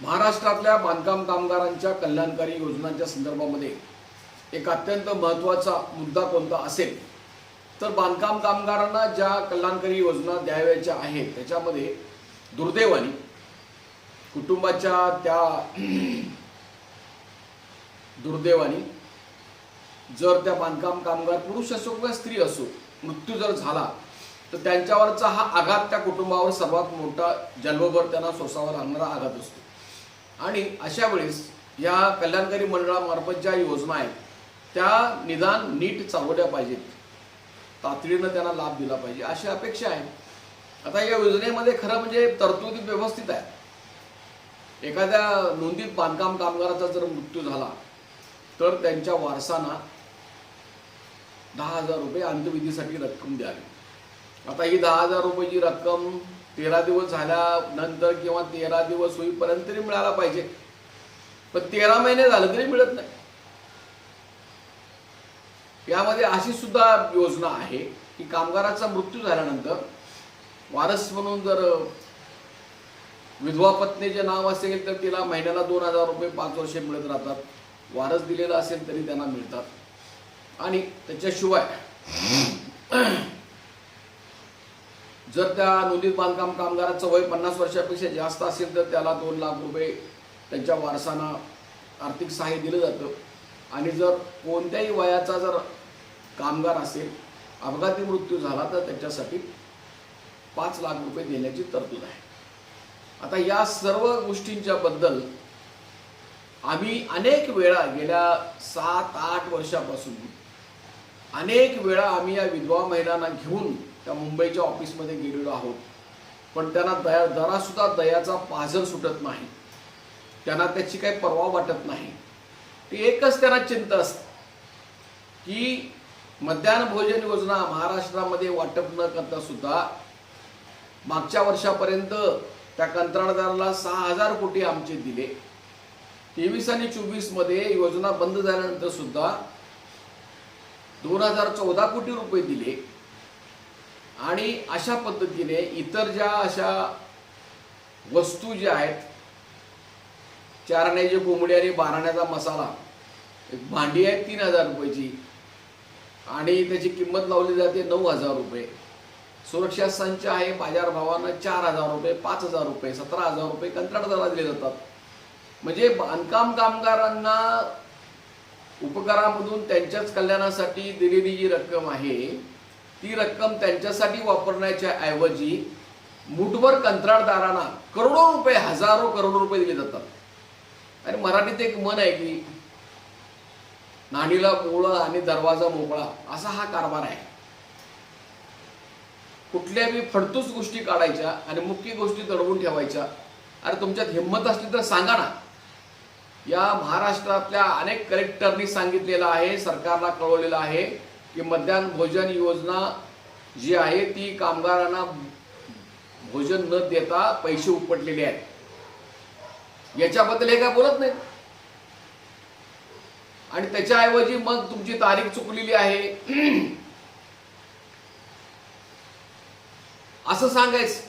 महाराष्ट्रातल्या बांधकाम कामगारांच्या कल्याणकारी योजनांच्या संदर्भामध्ये एक अत्यंत महत्त्वाचा मुद्दा कोणता असेल तर बांधकाम कामगारांना ज्या कल्याणकारी योजना द्यावयाच्या आहेत त्याच्यामध्ये दुर्दैवाने कुटुंबाच्या त्या दुर्दैवाने जर त्या बांधकाम कामगार पुरुष असो किंवा स्त्री असो मृत्यू जर झाला तर त्यांच्यावरचा हा आघात त्या कुटुंबावर सर्वात मोठा जन्मभर त्यांना सोसावा लागणारा आघात असतो. आणि अशा वेळेस या कल्याणकारी मंडळामार्फत ज्या योजना आहेत त्या निदान नीट चालवल्या पाहिजेत. तातडीनं त्यांना लाभ दिला पाहिजे. अशी अपेक्षा आहे. आता या योजनेमध्ये खरं म्हणजे तरतुदी व्यवस्थित आहे. एखाद्या नोंदीत बांधकाम कामगाराचा जर मृत्यू झाला तर त्यांच्या वारसांना दहा हजार रुपये अंत्यविधीसाठी रक्कम द्यावी. आता ही दहा हजार रुपये जी रक्कम तेरा दिवस झाल्यानंतर किंवा तेरा दिवस होईपर्यंत तरी मिळाला पाहिजे. पण तेरा महिने झालं तरी मिळत नाही. यामध्ये अशी सुद्धा योजना आहे की कामगाराचा मृत्यू झाल्यानंतर वारस म्हणून जर विधवा पत्नीचे नाव असेल तर तिला महिन्याला दोन हजार रुपये पाच वर्षे मिळत राहतात. वारस दिलेला असेल तरी त्यांना मिळतात. आणि त्याच्याशिवाय जर त्या नोंदीत बांधकाम कामगाराचं वय पन्नास वर्षापेक्षा जास्त असेल तर त्याला दोन लाख रुपये त्यांच्या वारसांना आर्थिक सहाय्य दिलं जातं. आणि जर कोणत्याही वयाचा जर कामगार असेल अपघाती मृत्यू झाला तर त्याच्यासाठी पाच लाख रुपये देण्याची तरतूद आहे. आता या सर्व गोष्टींच्या बद्दल आम्ही अनेक वेळा गेल्या सात आठ वर्षापासून अनेक वेळा आम्ही या विधवा महिलांना घेऊन त्या मुंबईच्या ऑफिसमध्ये गेलेलो आहोत. पण त्यांना दया जरासुद्धा दयाचा पाझर सुटत नाही. त्यांना त्याची काही पर्वा वाटत नाही. ती एकच त्यांना चिंता असते. की मध्यान्ह भोजन योजना महाराष्ट्रामध्ये वाटप न करता सुद्धा मागच्या वर्षापर्यंत त्या कंत्राटदाराला सहा हजार कोटी आमचे दिले. तेवीस आणि चोवीसमध्ये योजना बंद झाल्यानंतर सुद्धा दोन हजार चौदा कोटी रुपये दिले. आणि अशा पद्धतीने इतर ज्या अशा वस्तू ज्या आहेत चारण्याची कोंबडी आणि बाराण्याचा मसाला एक भांडी आहे तीन हजार रुपयाची आणि त्याची किंमत लावली जाते नऊ हजार रुपये. सुरक्षा संच आहे बाजार भावानं चार हजार रुपये पाच हजार रुपये सतरा हजार रुपये कंत्राटदाराला दिले जातात. म्हणजे बांधकाम कामगारांना उपकारामधून त्यांच्याच कल्याणासाठी दिलेली जी रक्कम आहे ती रक्कम त्यांच्यासाठी वापरण्याच्या ऐवजी मुठभर कंत्राटदारांना करोडो रुपये हजारो करोडो रुपये दिले जातात. आणि मराठीत एक मन आहे की नाणीला मोळा आणि दरवाजा मोकळा असा हा कारभार आहे. कुठल्याही फडतूस गोष्टी काढायच्या आणि मुख्य गोष्टी दडवून ठेवायच्या अरे तुमच्यात हिंमत असली तर सांगा ना. या महाराष्ट्रातल्या अनेक कलेक्टरनी सांगितलेलं आहे सरकारला कळवलेलं आहे की मध्यान्ह भोजन योजना जी आहे ती कामगारांना भोजन न देता पैसे उपटलेले आहेत. याच्याबद्दल हे काय बोलत नाही आणि त्याच्याऐवजी मग तुमची तारीख चुकलेली आहे. असं सांगायचं.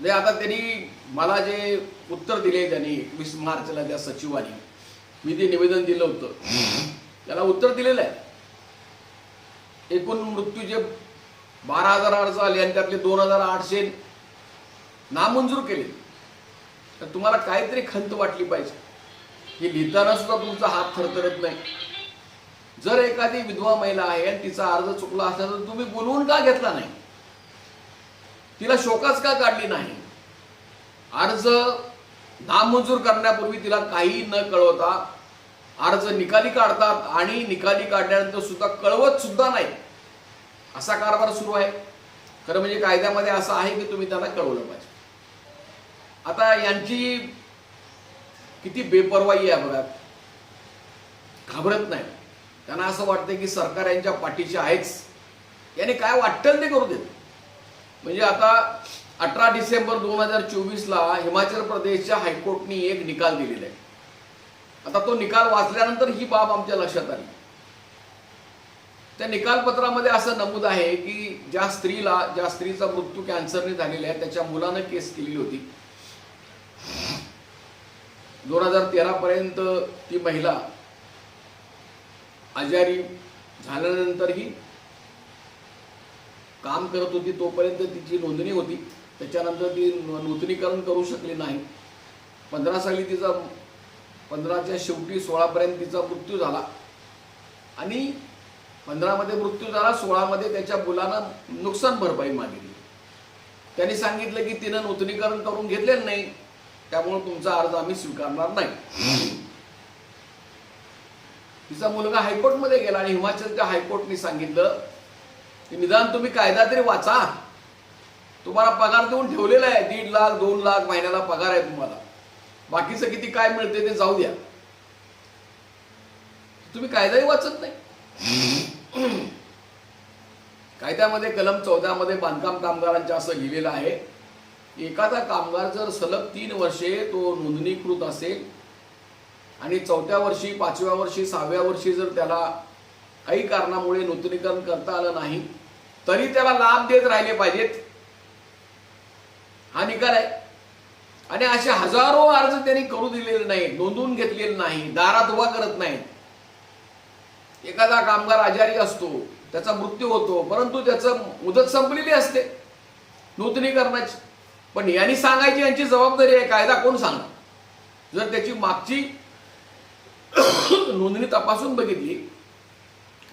म्हणजे आता त्यांनी मला जे उत्तर दिले त्यांनी एकवीस मार्चला त्या सचिवांनी मी ते निवेदन दिलं होतं. त्याला उत्तर दिलेलं आहे. एकूण मृत्यू जे बारा हजार अर्ज आले आणि त्यातले दोन हजार आठशे नामंजूर केले. तर तुम्हाला काहीतरी खंत वाटली पाहिजे. हे लिहिताना सुद्धा तुमचा हात थरथरत नाही. जर एखादी विधवा महिला आहे आणि तिचा अर्ज चुकला असला तर तुम्ही बोलवून का घेतला नाही? तिला शोकाच का काढली नाही? अर्ज नामंजूर करण्यापूर्वी तिला काही न कळवता अर्ज निकाली काढतात आणि निकाली काढल्यानंतर सुद्धा कळवत सुद्धा नाही. असा कारभार सुरू आहे. खरं म्हणजे कायद्यामध्ये असं आहे की तुम्ही त्यांना कळवलं पाहिजे. आता यांची किती बेपर्वाई आहे बघा. घाबरत नाही. त्यांना असं वाटतं की सरकार यांच्या पाठीशी आहेच. याने काय वाटतं ते करू देत. म्हणजे आता अठरा डिसेंबर दोन हजार चोवीसला हिमाचल प्रदेशच्या हायकोर्टनी एक निकाल दिलेला आहे. आता तो निकाल वाचल्यानंतर ही बाब आमच्या लक्षात आली. त्या निकालपत्रामध्ये असं नमूद आहे की ज्या स्त्रीला ज्या स्त्रीचा मृत्यू कॅन्सरने झालेला आहे त्याच्या मुलानं केस केलेली होती. दोन हजार तेरापर्यंत ती महिला आजारी झाल्यानंतरही काम करत होती तोपर्यंत तिची नोंदणी होती. त्याच्यानंतर ती नूतनीकरण करू शकली नाही. पंधरा साली तिचा पंधराच्या शेवटी सोळापर्यंत तिचा मृत्यू झाला. आणि पंधरामध्ये मृत्यू झाला सोळामध्ये त्याच्या मुलानं नुकसान भरपाई मागितली. त्यांनी सांगितलं की तिनं नूतनीकरण करून घेतलेलं नाही. त्यामुळे तुमचा अर्ज आम्ही स्वीकारणार नाही. तिचा मुलगा हायकोर्टमध्ये गेला आणि हिमाचलच्या हायकोर्टने सांगितलं की निदान तुम्ही कायदा तरी वाचा. तुम्हाला पगार देऊन ठेवलेला आहे. दीड लाख दोन लाख महिन्याला पगार आहे तुम्हाला. बाकीचं किती काय मिळते ते जाऊ द्या. तुम्ही कायदाही वाचत नाही. कायद्यामध्ये कलम चौदामध्ये बांधकाम कामगारांच्या असं लिहिलेलं आहे एखादा कामगार जर सलग तीन वर्षे तो नोंदणीकृत असेल आणि चौथ्या वर्षी पाचव्या वर्षी सहाव्या वर्षी जर त्याला काही कारणामुळे नूतनीकरण करता आलं नाही तरी त्याला लाभ देत राहिले पाहिजेत. हा निकाल आहे. आणि असे हजारो अर्ज त्यांनी करू दिलेले नाही नोंदवून घेतलेले नाही दारात उभा करत नाहीत. एखादा कामगार आजारी असतो त्याचा मृत्यू होतो परंतु त्याचं मुदत संपलेली असते नूतनीकरणाची. पण यांनी सांगायची यांची जबाबदारी आहे कायदा कोण सांगणार? जर त्याची मागची नोंदणी तपासून बघितली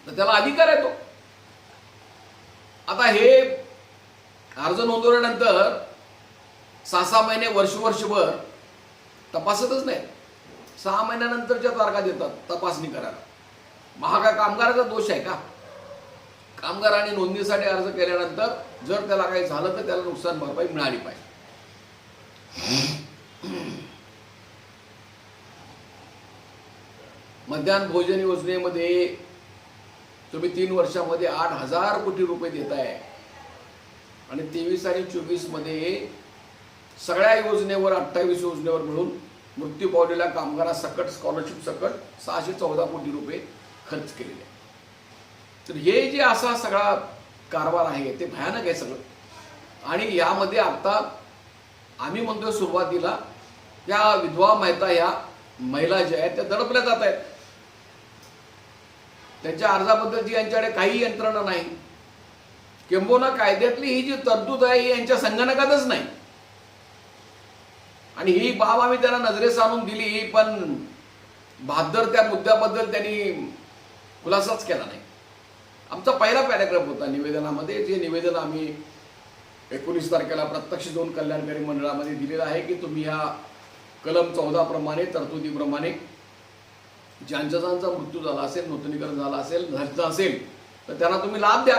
तर त्याला अधिकार येतो. आता हे अर्ज नोंदवल्यानंतर सहा सहा महिने वर्ष वर्षभर तपासतच नाही. सहा महिन्यानंतरच्या तारखा देतात तपासणी करायला. महागा कामगाराचा दोष आहे का? कामगाराने नोंदणीसाठी अर्ज केल्यानंतर जर त्याला काही झालं तर त्याला नुकसान भरपाई मिळाली पाहिजे. मध्यान्ह भोजन योजनेमध्ये तुम्ही तीन वर्षामध्ये आठ हजार कोटी रुपये देताय. आणि तेवीस आणि चोवीसमध्ये सगळ्या योजनेवर अठ्ठावीस योजनेवर मिळून मृत्यू पावलेल्या कामगारासकट स्कॉलरशिप सकट सहाशे चौदा कोटी रुपये खर्च केलेले तर हे जे असा सगळा कारभार आहे ते भयानक आहे सगळं. आणि यामध्ये आता आम्ही म्हणतोय सुरुवातीला या विधवा मेहता ह्या महिला ज्या आहेत त्या दडपल्या जात आहेत. त्यांच्या अर्जाबद्दलची यांच्याकडे काही यंत्रणा नाही किंबहुना कायद्यातली ही जी तरतूद आहे ही यांच्या संगणकातच नाही. आणि ही बाब आम्ही त्यांना नजरेस आणून दिली पण भादर त्या मुद्द्याबद्दल त्यांनी खुलासाच केला नाही. आमचा पहिला पॅराग्राफ होता निवेदनामध्ये जे निवेदन आम्ही एकोणीस तारखेला प्रत्यक्ष दोन कल्याणकारी मंडळामध्ये दिलेलं आहे की तुम्ही ह्या कलम चौदाप्रमाणे तरतुदीप्रमाणे ज्यांचा ज्यांचा मृत्यू झाला असेल नूतनीकरण झालं असेल झालं असेल तर त्यांना तुम्ही लाभ द्या.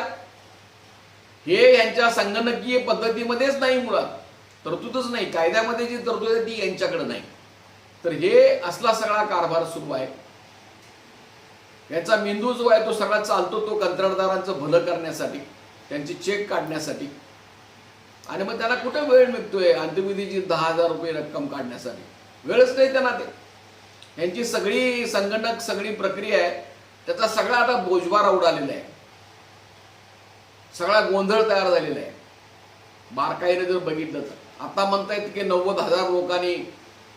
हे यांच्या संगणकीय पद्धतीमध्येच नाही मुळात. तरतूदच नाही. कायद्यामध्ये जी तरतूद आहे ती यांच्याकडे नाही. तर हे असला सगळा कारभार सुरू आहे. याचा मेंदू जो आहे तो सगळा चालतो तो कंत्राटदारांचं भलं करण्यासाठी त्यांची चेक काढण्यासाठी. आणि मग त्याला कुठं वेळ मिळतोय? अंत्यविधीची दहा हजार रुपये रक्कम काढण्यासाठी. वेळच नाही त्यांना ते. यांची सगळी संगणक सगळी प्रक्रिया आहे. त्याचा सगळा आता बोजवारा उडालेला आहे. सगळा गोंधळ तयार झालेला आहे. बारकाईने जर बघितलं तर. आता म्हणतायत की नव्वद हजार लोकांनी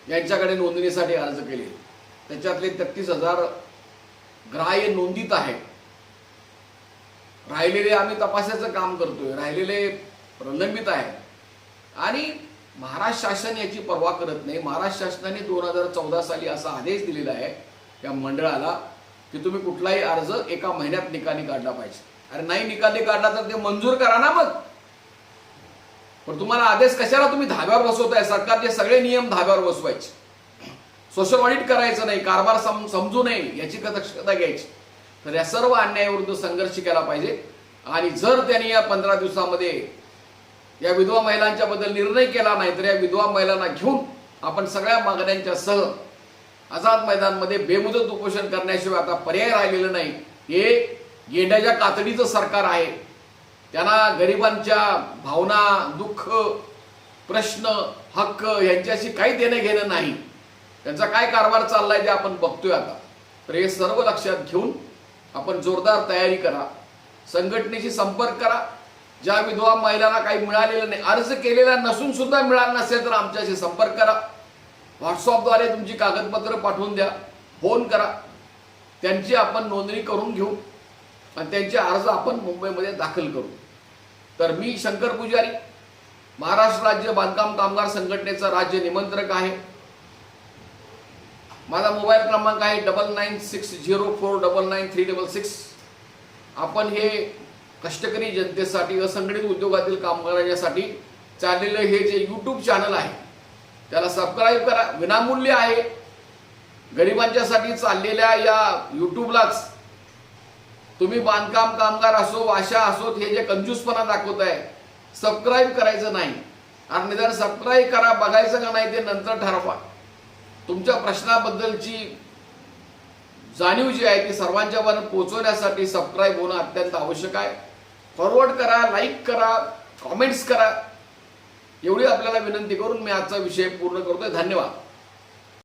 यांच्याकडे नोंदणीसाठी अर्ज केले. त्याच्यातले तेहतीस हजार ग्राह्य नोंदीत आहेत राहिलेले आम्ही तपासाचं काम करतोय. राहिलेले प्रलंबित आहेत आणि महाराष्ट्र शासन याची पर्वा करत नाही. महाराष्ट्र शासनाने दोन हजार चौदा साली असा आदेश दिलेला आहे त्या मंडळाला की तुम्ही कुठलाही अर्ज एका महिन्यात निकाली काढला पाहिजे. अरे नाही निकाली काढला तर ते मंजूर करा ना मग. पण तुम्हाला आदेश कशाला तुम्ही धाब्यावर बसवताय? सरकारचे सगळे नियम धाब्यावर बसवायचे. सोशल ऑडिट करायचं नाही कारभार सम समजू नये याची दक्षता घ्यायची. तर या सर्व अन्यायाविरुद्ध संघर्ष केला पाहिजे. आणि जर त्यांनी या पंधरा दिवसामध्ये या विधवा महिलांच्या बद्दल निर्णय केला नाही तर या विधवा महिलांना घेऊन आपण सगळ्या मागण्यांच्या सह आझाद मैदानमध्ये बेमुदत उपोषण करण्याशिवाय आता पर्याय राहिलेला नाही. हे येण्याच्या कातडीचं सरकार आहे. त्यांना गरिबांच्या भावना दुःख प्रश्न हक्क यांच्याशी काही देणं घेणं नाही. त्यांचा काय कारभार चाललाय ते आपण बघतोय आता. तर हे सर्व लक्षात घेऊन आपण जोरदार तयारी करा. संघटनेशी संपर्क करा. ज्या विधवा महिलांना काही मिळालेलं नाही अर्ज केलेला नसून सुद्धा मिळाला नसेल तर आमच्याशी संपर्क करा. व्हॉट्सअपद्वारे तुमची कागदपत्र पाठवून द्या. फोन करा. त्यांची आपण नोंदणी करून घेऊ. आणि त्यांचे अर्ज आपण मुंबईमध्ये दाखल करू. तर मी शंकर पुजारी महाराष्ट्र राज्य बांधकाम कामगार संघटनेचा राज्य निमंत्रक आहे. माझा मोबाईल क्रमांक आहे double nine six zero four double nine three double six. आपण हे कष्टकरी जनतेसाठी असंघटित उद्योगातील कामगारांसाठी चाललेलं हे जे यूट्यूब चॅनल आहे त्याला सबस्क्राईब करा. विनामूल्य आहे. गरिबांच्यासाठी चाललेल्या या यूट्यूबलाच तुम्ही बांधकाम कामगार असो वाशा असोत हे जे कंजूसपणा दाखवत आहे सबस्क्राईब करायचं नाही. आणि निदान सबस्क्राईब करा बघायचं का नाही ते नंतर ठरवा. तुमच्या प्रश्नाबद्दलची जाणीव जी आहे ती सर्वांच्या पर्यंत पोहोचवण्यासाठी सबस्क्राईब होणं अत्यंत आवश्यक आहे. फॉरवर्ड करा लाईक करा कॉमेंट्स करा. एवढी आपल्याला विनंती करून मी आजचा विषय पूर्ण करतोय. धन्यवाद.